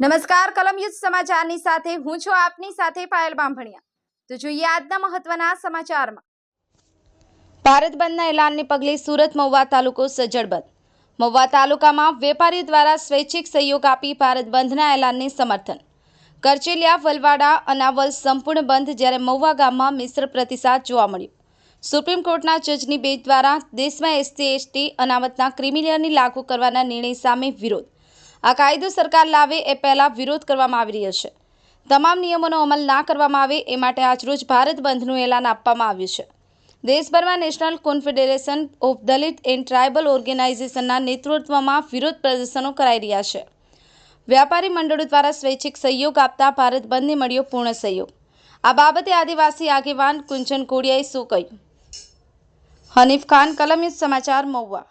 નમસ્કાર કલમયુદ્ધ સમાચારની સાથે હું છું આપની સાથે પાયલ બાંભણિયા. તો જોઈએ આજના મહત્વના સમાચારમાં. ભારત બંધના એલાનને પગલે સુરત મહુવા તાલુકો સજ્જડ બંધ. મહુવા તાલુકામાં વેપારીઓ દ્વારા સ્વૈચ્છિક સહયોગ આપી ભારત બંધના એલાનને સમર્થન. કરચેલિયા, વલવાડા અનાવલ સંપૂર્ણ બંધ જ્યારે મહુવા ગામમાં મિશ્ર પ્રતિસાદ જોવા મળ્યો. સુપ્રીમ કોર્ટના જજની બેચ દ્વારા દેશમાં એસટી એસટી અનામતના ક્રિમિનલની લાગુ કરવાના નિર્ણય સામે વિરોધ. આ કાયદો સરકાર લાવે એ પહેલાં વિરોધ કરવામાં આવી રહ્યો છે. તમામ નિયમોનો અમલ ના કરવામાં આવે એ માટે આજરોજ ભારત બંધનું એલાન આપવામાં આવ્યું છે. દેશભરમાં national confederation of Dalit and tribal ઓર્ગેનાઇઝેશનના નેતૃત્વમાં વિરોધ પ્રદર્શનો કરાઈ રહ્યા છે. વ્યાપારી મંડળો દ્વારા સ્વૈચ્છિક સહયોગ આપતા ભારત બંધને મળ્યો પૂર્ણ સહયોગ. આ બાબતે આદિવાસી આગેવાન કુંચન કોડિયાએ શું કહ્યું? હનીફ ખાન કલમિત સમાચાર મહુવા.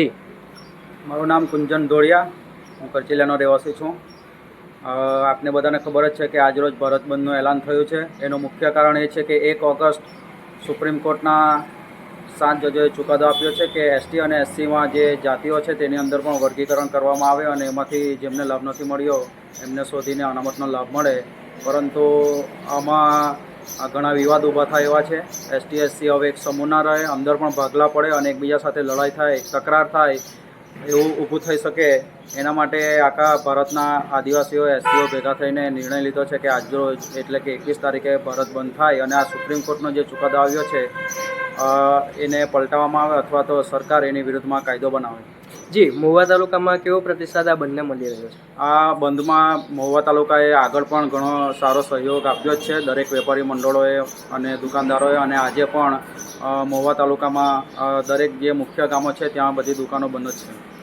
જી. મારું નામ કુંજન ધોળિયા. હું કરચીલાનો રહેવાસી છું. આપને બધાને ખબર જ છે કે આજરોજ ભારત બંધનું એલાન થયું છે. એનું મુખ્ય કારણ એ છે કે એક ઓગસ્ટ સુપ્રીમ કોર્ટના સાત જજોએ ચુકાદો આપ્યો છે કે એસટી અને એસસીમાં જે જાતિઓ છે તેની અંદર પણ વર્ગીકરણ કરવામાં આવે અને એમાંથી જેમને લાભ નથી મળ્યો એમને શોધીને અનામતનો લાભ મળે. પરંતુ આમાં આ ઘણા વિવાદ ઊભા થાય એવા છે. એસટી એસસી હવે એક સમૂહ ના રહે, અંદર પણ ભાગલા પડે અને એકબીજા સાથે લડાઈ થાય તકરાર થાય, એવું ઊભું થઈ શકે. એના માટે આખા ભારતના આદિવાસીઓ એસટીઓ ભેગા થઈને નિર્ણય લીધો છે કે આજરોજ એટલે કે એકવીસ તારીખે ભારત બંધ થાય અને આ સુપ્રીમ કોર્ટનો જે ચુકાદો આવ્યો છે એને પલટાવવામાં આવે અથવા તો સરકાર એની વિરુદ્ધમાં કાયદો બનાવે. જી, મહુવા તાલુકામાં કેવો પ્રતિસાદ આ બંને મળી રહ્યો છે? આ બંધમાં મહુવા તાલુકાએ આગળ પણ ઘણો સારો સહયોગ આપ્યો જ છે. દરેક વેપારી મંડળોએ અને દુકાનદારોએ અને આજે પણ મહુવા તાલુકામાં દરેક જે મુખ્ય ગામો છે, ત્યાં બધી દુકાનો બંધ જ છે.